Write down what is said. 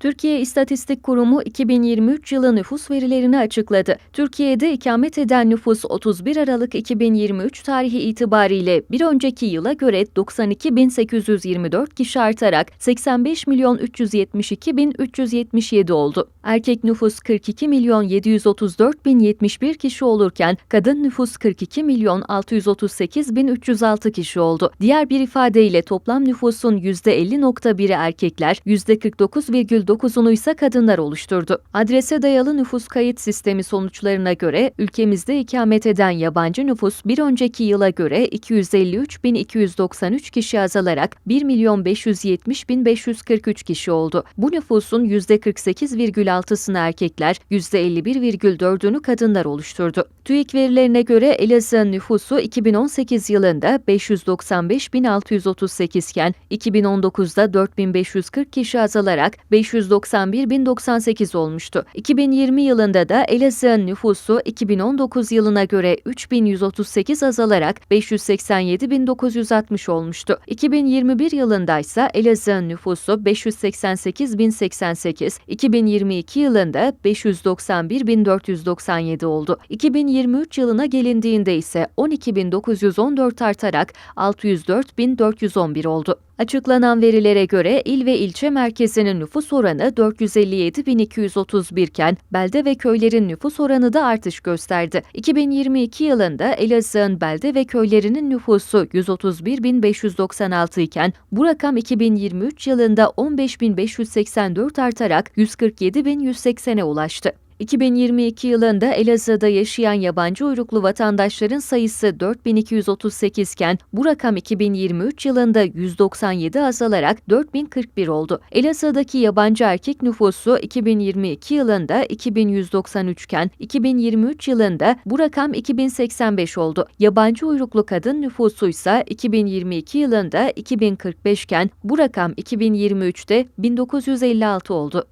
Türkiye İstatistik Kurumu 2023 yılı nüfus verilerini açıkladı. Türkiye'de ikamet eden nüfus 31 Aralık 2023 tarihi itibariyle bir önceki yıla göre 92.824 kişi artarak 85 milyon 372 bin 377 oldu. Erkek nüfus 42 milyon 734 bin 71 kişi olurken kadın nüfus 42 milyon 638 bin 306 kişi oldu. Diğer bir ifadeyle toplam nüfusun %50.1'i erkekler, %49,9'unu ise kadınlar oluşturdu. Adrese dayalı nüfus kayıt sistemi sonuçlarına göre ülkemizde ikamet eden yabancı nüfus bir önceki yıla göre 253.293 kişi azalarak 1 milyon 570.543 kişi oldu. Bu nüfusun %48,6'sını erkekler, %51,4'ünü kadınlar oluşturdu. TÜİK verilerine göre Elazığ'ın nüfusu 2018 yılında 595.638 iken 2019'da 4540 kişi azalarak 591.098 olmuştu. 2020 yılında da Elazığ'ın nüfusu 2019 yılına göre 3138 azalarak 587.960 olmuştu. 2021 yılında ise Elazığ'ın nüfusu 588.088, 2022 yılında 591.497 oldu. 2023 yılına gelindiğinde ise 12.914 artarak 604.411 oldu. Açıklanan verilere göre il ve ilçe merkezinin nüfus oranı 457.231 iken belde ve köylerin nüfus oranı da artış gösterdi. 2022 yılında Elazığ'ın belde ve köylerinin nüfusu 131.596 iken bu rakam 2023 yılında 15.584 artarak 147.180'e ulaştı. 2022 yılında Elazığ'da yaşayan yabancı uyruklu vatandaşların sayısı 4238 iken bu rakam 2023 yılında 197 azalarak 4041 oldu. Elazığ'daki yabancı erkek nüfusu 2022 yılında 2193 iken 2023 yılında bu rakam 2085 oldu. Yabancı uyruklu kadın nüfusu ise 2022 yılında 2045 iken bu rakam 2023'te 1956 oldu.